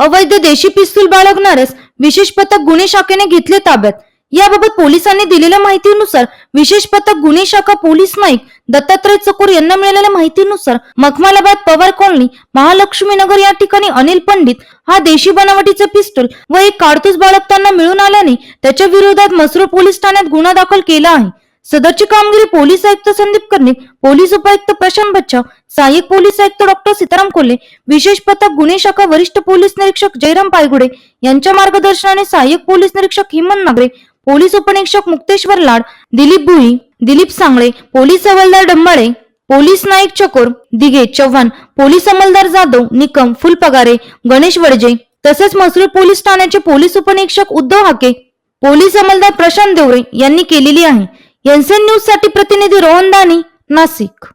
अवैध देशी पिस्तूल बाळगणाऱ्यास विशेष पथक गुन्हे शाखेने घेतले ताब्यात. याबाबत पोलिसांनी दिलेल्या माहितीनुसार विशेष पथक गुन्हे शाखा पोलीस नाईक दत्तात्रय चकोर यांना मिळालेल्या माहितीनुसार मखमालाबाद पवार कॉलनी महालक्ष्मी नगर या ठिकाणी अनिल पंडित हा देशी बनावटीचे पिस्तूल व एक कारतूस बाळगताना मिळून आल्याने त्याच्या विरोधात मसरूळ पोलीस ठाण्यात गुन्हा दाखल केला आहे. सदरची कामगिरी पोलीस आयुक्त संदीप कर्णिक पोलीस उपायुक्त प्रशांत बच्चाव सहाय्यक पोलीस आयुक्त डॉक्टर सीताराम कोल्हे विशेष पथक गुन्हे शाखा वरिष्ठ पोलीस निरीक्षक जयराम पायगुडे यांच्या मार्गदर्शनाने सहाय्यक पोलीस निरीक्षक हिमंत नागरे पोलीस उपनिरीक्षक मुक्तेश्वर लाड दिलीप भुई दिलीप सांगळे पोलीस हवालदार डंबाळे पोलीस नाईक चकोर दिघे चव्हाण पोलीस अंमलदार जाधव निकम फुलपगारे गणेश वडजे तसेच मसूर पोलीस ठाण्याचे पोलीस उपनिरीक्षक उद्धव हाके पोलीस अंमलदार प्रशांत देवरे यांनी केलेली आहे. एनसीएन न्यूज साठी प्रतिनिधी रोहन दानी नाशिक